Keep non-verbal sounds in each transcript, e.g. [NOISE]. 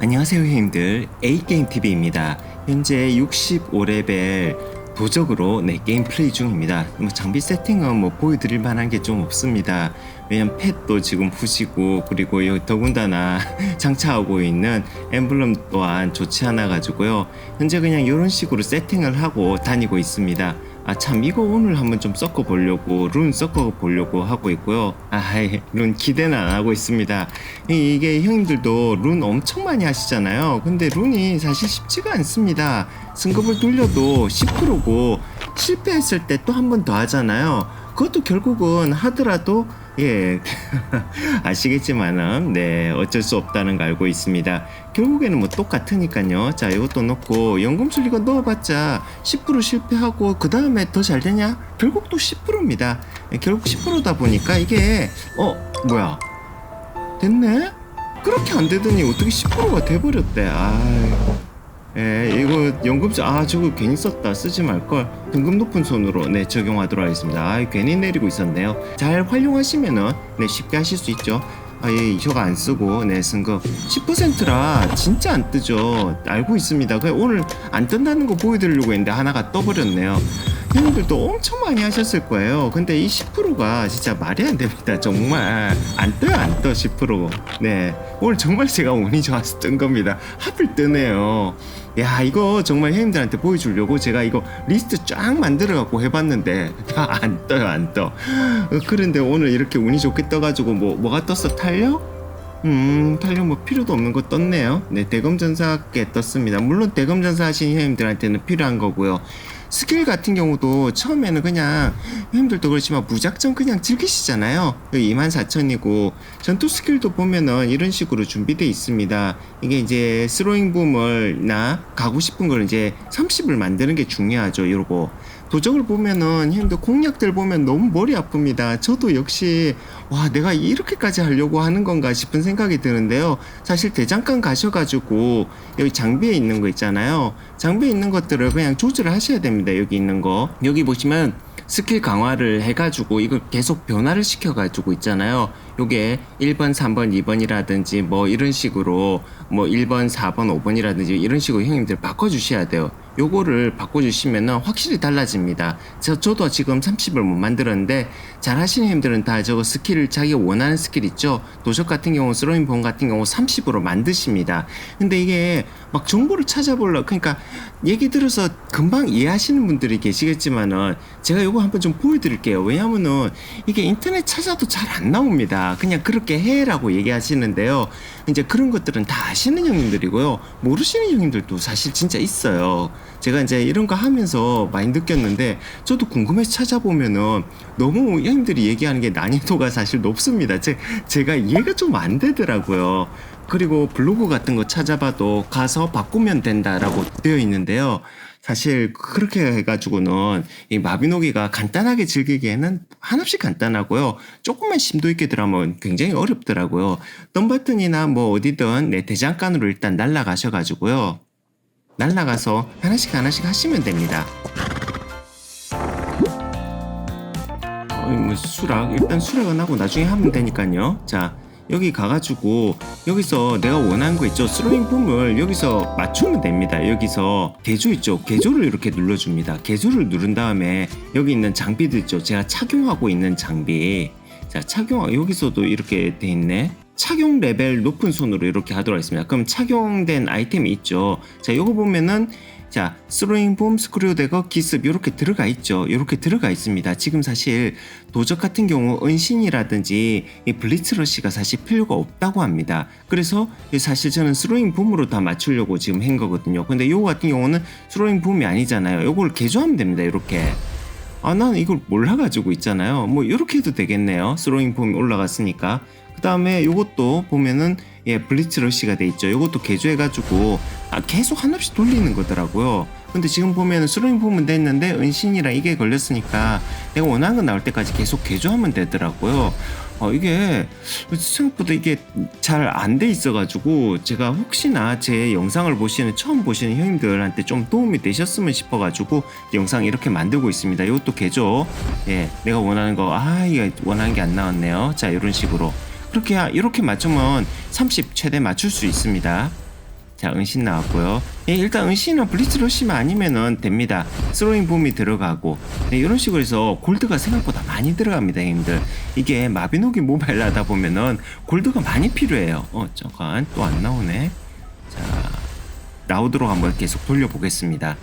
안녕하세요 형님들. A게임TV입니다. 현재 65레벨 도적으로 네 게임 플레이 중입니다. 뭐 장비 세팅은 뭐 보여드릴 만한 게 좀 없습니다. 왜냐면 펫도 지금 부시고 그리고 여기 더군다나 [LAUGHS] 장착하고 있는 엠블럼 또한 좋지 않아 가지고요. 현재 그냥 이런 식으로 세팅을 하고 다니고 있습니다 아 참 이거 오늘 한번 좀 섞어 보려고 룬 섞어 보려고 하고 있고요. 아룬 기대는 안 하고 있습니다. 이- 이게 형님들도 룬 엄청 많이 하시잖아요. 근데 룬이 사실 쉽지가 않습니다. 승급을 돌려도 10%고 실패했을 때 또 한 번 더 하잖아요 그것도 결국은 하더라도 예. [LAUGHS] 아시겠지만은 네 어쩔 수 없다는 거 알고 있습니다. 결국에는 뭐 똑같으니까요. 자 이것도 넣고 연금술 이거 넣어봤자 10% 실패하고 그 다음에 더 잘 되냐? 결국 또 10%입니다. 결국 10%다 보니까 이게 어 뭐야? 됐네? 그렇게 안 되더니 어떻게 10%가 돼버렸대? 아 예, 이거 연금술 아 저거 괜히 썼다. 쓰지 말걸. 등급 높은 손으로 네 적용하도록 하겠습니다. 아 괜히 내리고 있었네요. 잘 활용하시면은 네 쉽게 하실 수 있죠. 아예 이쇼가 안 쓰고 네 승급 10%라 진짜 안 뜨죠. 알고 있습니다. 그냥 오늘 안 뜬다는 거 보여드리려고 했는데 하나가 떠버렸네요 형님들도 엄청 많이 하셨을 거예요. 근데 이 10%가 진짜 말이 안 됩니다. 정말. 안 떠요 안 떠 10%네. 오늘 정말 제가 운이 좋아서 뜬 겁니다. 하필 뜨네요. 야 이거 정말 형님들한테 보여주려고 제가 이거 리스트 쫙 만들어 갖고 해봤는데 안 떠요 안떠. 어, 그런데 오늘 이렇게 운이 좋게 떠가지고 뭐 뭐가 떴어? 탄력? 음, 탄력 뭐 필요도 없는 거 떴네요. 네, 대검전사께 떴습니다. 물론 대검전사 하신 형님들한테는 필요한 거고요. 스킬 같은 경우도 처음에는 그냥 형님들도 그렇지만 무작정 그냥 즐기시잖아요. 24,000이고 전투 스킬도 보면은 이런 식으로 준비되어 있습니다. 이게 이제 스로잉 붐을나 가고 싶은 걸 이제 30을 만드는 게 중요하죠. 이러고 도적을 보면은 형님들 공략들 보면 너무 머리 아픕니다. 저도 역시 와 내가 이렇게까지 하려고 하는 건가 싶은 생각이 드는데요. 사실 대장간 가셔가지고 여기 장비에 있는 거 있잖아요. 장비에 있는 것들을 그냥 조절을 하셔야 됩니다. 여기 있는 거 여기 보시면 스킬 강화를 해가지고 이걸 계속 변화를 시켜가지고 있잖아요. 요게 1번, 3번, 2번이라든지 뭐 이런 식으로 뭐 1번, 4번, 5번이라든지 이런 식으로 형님들 바꿔주셔야 돼요. 요거를 바꿔주시면 확실히 달라집니다. 저, 저도 지금 30을 못 만들었는데 잘 하시는 형님들은 다 저거 스킬을 자기 원하는 스킬 있죠? 도적 같은 경우, 스로인 본 같은 경우 30으로 만드십니다. 근데 이게 막 정보를 찾아보려 그러니까 얘기 들어서 금방 이해하시는 분들이 계시겠지만은 제가 요거 한번 좀 보여드릴게요. 왜냐면은 이게 인터넷 찾아도 잘 안 나옵니다. 그냥 그렇게 해라고 얘기하시는데요. 이제 그런 것들은 다 아시는 형님들이고요. 모르시는 형님들도 사실 진짜 있어요. 제가 이제 이런 거 하면서 많이 느꼈는데 저도 궁금해서 찾아보면은 너무 형님들이 얘기하는 게 난이도가 사실 높습니다. 제, 제가 이해가 좀 안 되더라고요. 그리고 블로그 같은 거 찾아봐도 가서 바꾸면 된다라고 되어 있는데요. 사실 그렇게 해가지고는 이 마비노기가 간단하게 즐기기에는 한없이 간단하고요. 조금만 심도 있게 들어가면 굉장히 어렵더라고요. 덤버튼이나 뭐 어디든 내 대장간으로 일단 날라가셔가지고요. 날라가서 하나씩 하나씩 하시면 됩니다. 어, 뭐 수락? 일단 수락은 하고 나중에 하면 되니까요. 자 여기 가가지고 여기서 내가 원하는 거 있죠? 스로잉 폼을 여기서 맞추면 됩니다. 여기서 개조 있죠? 개조를 이렇게 눌러줍니다. 개조를 누른 다음에 여기 있는 장비들 있죠? 제가 착용하고 있는 장비. 자 착용 여기서도 이렇게 돼 있네 착용 레벨 높은 손으로 이렇게 하도록 하겠습니다 그럼 착용된 아이템이 있죠 자 요거 보면은 자, 스로잉 봄, 스크류 대거, 기습 이렇게 들어가 있죠. 이렇게 들어가 있습니다. 지금 사실 도적 같은 경우 은신이라든지 이 블리츠러시가 사실 필요가 없다고 합니다. 그래서 사실 저는 스로잉 봄으로 다 맞추려고 지금 한 거거든요. 근데 요거 같은 경우는 스로잉 봄이 아니잖아요. 요걸 개조하면 됩니다. 이렇게. 아, 나는 이걸 몰라가지고 있잖아요. 뭐, 이렇게 해도 되겠네요. 스로잉 폼이 올라갔으니까. 그 다음에 요것도 보면은, 예, 블리츠 러시가 돼 있죠. 요것도 개조해가지고, 아, 계속 한없이 돌리는 거더라고요. 근데 지금 보면은 스로잉 폼은 됐는데, 은신이랑 이게 걸렸으니까, 내가 원하는 거 나올 때까지 계속 개조하면 되더라고요. 어, 이게, 생각보다 이게 잘 안 돼 있어가지고, 제가 혹시나 제 영상을 보시는, 처음 보시는 형님들한테 좀 도움이 되셨으면 싶어가지고, 영상 이렇게 만들고 있습니다. 이것도 개조. 예, 내가 원하는 거, 아, 이게 원하는 게 안 나왔네요. 자, 이런 식으로. 그렇게, 하- 이렇게 맞추면 30 최대 맞출 수 있습니다. 자 은신 나왔고요. 예, 일단 은신은 블리츠 러시만 아니면은 됩니다. 스로잉 붐이 들어가고. 네, 이런 식으로 해서 골드가 생각보다 많이 들어갑니다 형님들. 이게 마비노기 모바일 하다 보면은 골드가 많이 필요해요. 어 잠깐 또 안 나오네. 자 나오도록 한번 계속 돌려보겠습니다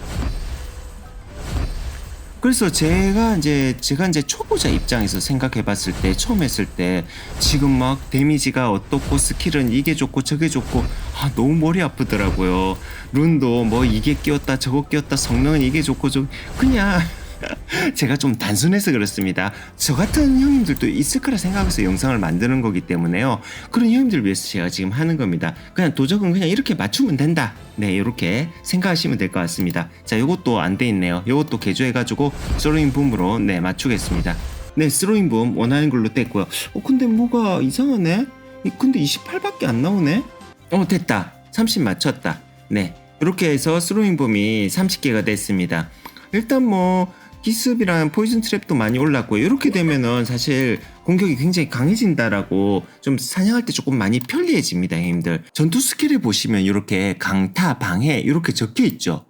그래서 제가 이제 제가 이제 초보자 입장에서 생각해봤을 때 처음 했을 때 지금 막 데미지가 어떻고 스킬은 이게 좋고 저게 좋고 아 너무 머리 아프더라고요. 룬도 뭐 이게 끼웠다 저거 끼웠다 성능은 이게 좋고 좀 그냥 [LAUGHS] 제가 좀 단순해서 그렇습니다. 저 같은 형님들도 있을 거라 생각해서 영상을 만드는 거기 때문에요. 그런 형님들 위해서 제가 지금 하는 겁니다. 그냥 도적은 그냥 이렇게 맞추면 된다. 네, 이렇게 생각하시면 될 것 같습니다. 자, 요것도 안 돼 있네요. 요것도 개조해가지고 솔로인 붐으로 네 맞추겠습니다. 네, 스로인 붐 원하는 걸로 뗐고요. 어, 근데 뭐가 이상하네? 이- 근데 28밖에 안 나오네? 어, 됐다. 30 맞췄다. 네. 이렇게 해서 스로잉 붐이 30개가 됐습니다. 일단 뭐 기습이랑 포이즌 트랩도 많이 올랐고 이렇게 되면은 사실 공격이 굉장히 강해진다라고 좀 사냥할 때 조금 많이 편리해집니다, 형님들. 전투 스킬을 보시면 이렇게 강타, 방해 이렇게 적혀 있죠.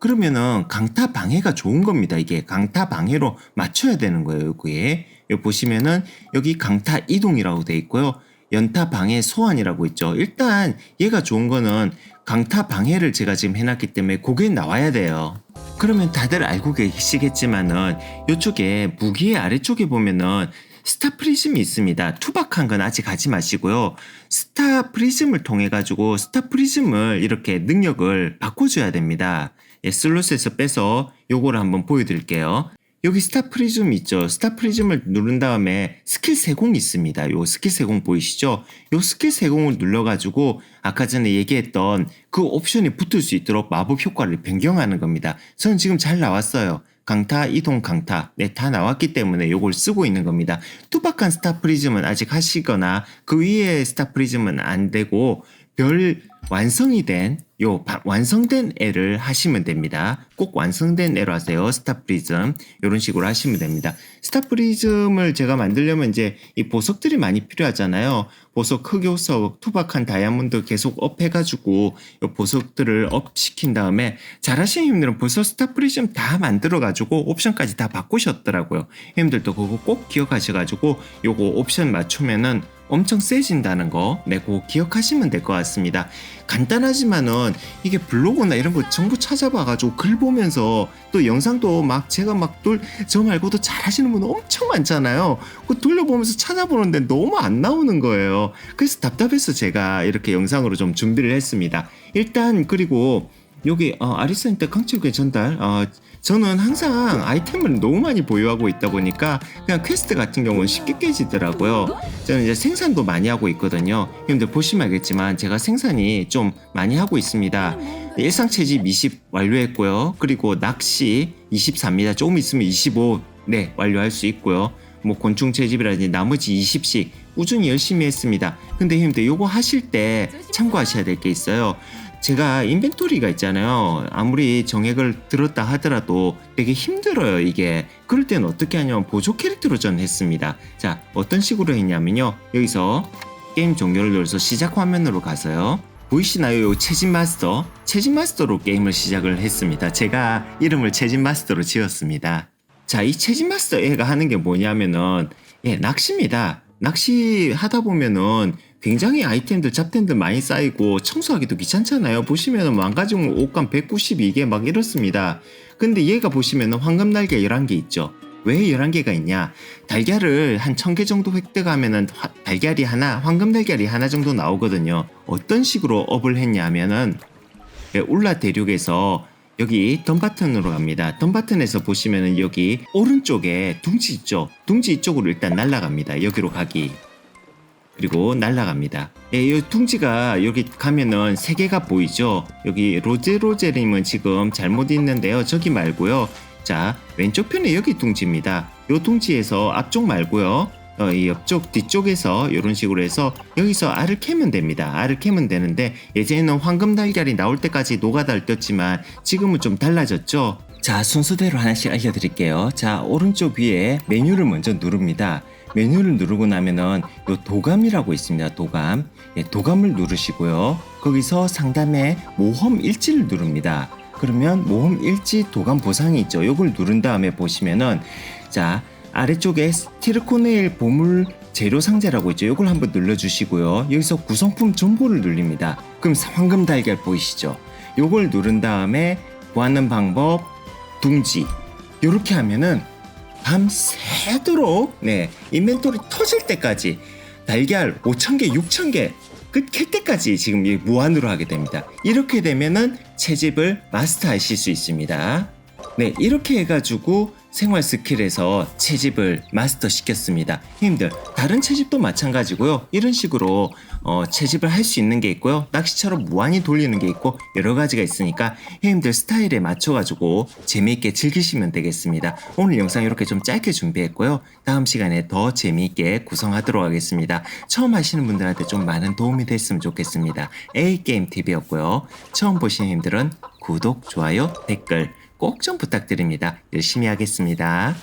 그러면은 강타 방해가 좋은 겁니다. 이게 강타 방해로 맞춰야 되는 거예요. 여기에 여기 보시면은 여기 강타 이동이라고 돼 있고요. 연타 방해 소환이라고 있죠. 일단 얘가 좋은 거는 강타 방해를 제가 지금 해놨기 때문에 그게 나와야 돼요. 그러면 다들 알고 계시겠지만은 이쪽에 무기의 아래쪽에 보면은 스타 프리즘이 있습니다. 투박한 건 아직 하지 마시고요. 스타 프리즘을 통해 가지고 스타 프리즘을 이렇게 능력을 바꿔줘야 됩니다. 예, 슬롯에서 빼서 요거를 한번 보여드릴게요. 여기 스타 프리즘 있죠. 스타 프리즘을 누른 다음에 스킬 세공 있습니다. 요 스킬 세공 보이시죠? 요 스킬 세공을 눌러가지고 아까 전에 얘기했던 그 옵션이 붙을 수 있도록 마법 효과를 변경하는 겁니다. 저는 지금 잘 나왔어요. 강타, 이동 강타. 네, 다 나왔기 때문에 요걸 쓰고 있는 겁니다. 투박한 스타 프리즘은 아직 하시거나 그 위에 스타 프리즘은 안 되고 별 완성이 된 요 완성된 애를 하시면 됩니다. 꼭 완성된 애로 하세요. 스타 프리즘 이런 식으로 하시면 됩니다. 스타 프리즘을 제가 만들려면 이제 이 보석들이 많이 필요하잖아요. 보석 흑요석, 투박한 다이아몬드 계속 업 해가지고 요 보석들을 업 시킨 다음에 잘하시는 형님들은 벌써 스타 프리즘 다 만들어가지고 옵션까지 다 바꾸셨더라고요. 형님들도 그거 꼭 기억하셔가지고 요거 옵션 맞추면은 엄청 세진다는 거, 네, 그거 기억하시면 될 것 같습니다. 간단하지만은 이게 블로그나 이런 거 전부 찾아봐가지고 글 보면서 또 영상도 막 제가 막 돌, 저 말고도 잘 하시는 분 엄청 많잖아요. 그 돌려보면서 찾아보는데 너무 안 나오는 거예요. 그래서 답답해서 제가 이렇게 영상으로 좀 준비를 했습니다. 일단, 그리고 여기 어, 아리스한테 강철구의 전달. 어, 저는 항상 아이템을 너무 많이 보유하고 있다 보니까 그냥 퀘스트 같은 경우는 쉽게 깨지더라고요. 저는 이제 생산도 많이 하고 있거든요. 형님들 보시면 알겠지만 제가 생산이 좀 많이 하고 있습니다. 일상 채집 20 완료했고요. 그리고 낚시 24입니다. 조금 있으면 25네 완료할 수 있고요. 뭐 곤충 채집이라든지 나머지 20씩 꾸준히 열심히 했습니다. 근데 형님들 요거 하실 때 참고하셔야 될 게 있어요 제가 인벤토리가 있잖아요. 아무리 정액을 들었다 하더라도 되게 힘들어요, 이게. 그럴 때는 어떻게 하냐면 보조 캐릭터로 전 했습니다. 자, 어떤 식으로 했냐면요. 여기서 게임 종료를 눌러서 시작 화면으로 가서요. 보이시나요? 요 체진 마스터. 체진 마스터로 게임을 시작을 했습니다. 제가 이름을 체진 마스터로 지었습니다. 자, 이 체진 마스터 애가 하는 게 뭐냐면은, 예, 낚시입니다. 낚시 하다 보면은 굉장히 아이템들 잡템들 많이 쌓이고 청소하기도 귀찮잖아요. 보시면은 망가진 옷감 192개 막 이렇습니다. 근데 얘가 보시면은 황금 날개 11개 있죠. 왜 11개가 있냐? 달걀을 한 1000개 정도 획득하면은 화- 달걀이 하나, 황금 달걀이 하나 정도 나오거든요. 어떤 식으로 업을 했냐면은 예, 울라 대륙에서 여기 덤바튼으로 갑니다. 덤바튼에서 보시면은 여기 오른쪽에 둥지 있죠. 둥지 이쪽으로 일단 날아갑니다. 여기로 가기. 그리고 날아갑니다. 예, 이 둥지가 여기 가면은 세 개가 보이죠. 여기 로제로제님은 지금 잘못 있는데요. 저기 말고요. 자 왼쪽 편에 여기 둥지입니다. 요 둥지에서 앞쪽 말고요. 어, 이 옆쪽 뒤쪽에서 이런 식으로 해서 여기서 알을 캐면 됩니다. 알을 캐면 되는데 예전에는 황금 달걀이 나올 때까지 떴지만 지금은 좀 달라졌죠. 자 순서대로 하나씩 알려드릴게요. 자 오른쪽 위에 메뉴를 먼저 누릅니다. 메뉴를 누르고 나면은 요 도감이라고 있습니다. 도감. 예, 도감을 누르시고요. 거기서 상단에 모험 일지를 누릅니다. 그러면 모험 일지 도감 보상이 있죠. 요걸 누른 다음에 보시면은 자 아래쪽에 스티르코네일 보물 재료 상자라고 있죠. 요걸 한번 눌러주시고요. 여기서 구성품 정보를 눌립니다. 그럼 황금 달걀 보이시죠? 요걸 누른 다음에 구하는 방법 둥지 요렇게 하면은 밤새도록 네 인벤토리 터질 때까지 달걀 5,000개, 6,000개 끝캘 때까지 지금 이 무한으로 하게 됩니다. 이렇게 되면은 채집을 마스터하실 수 있습니다. 네, 이렇게 해가지고 생활 스킬에서 채집을 마스터 시켰습니다. 형님들, 다른 채집도 마찬가지고요. 이런 식으로 어, 채집을 할 수 있는 게 있고요. 낚시처럼 무한히 돌리는 게 있고 여러 가지가 있으니까 형님들 스타일에 맞춰가지고 재미있게 즐기시면 되겠습니다. 오늘 영상 이렇게 좀 짧게 준비했고요. 다음 시간에 더 재미있게 구성하도록 하겠습니다. 처음 하시는 분들한테 좀 많은 도움이 됐으면 좋겠습니다. A게임TV였고요. 처음 보시는 형님들은 구독, 좋아요, 댓글 꼭 좀 부탁드립니다. 열심히 하겠습니다.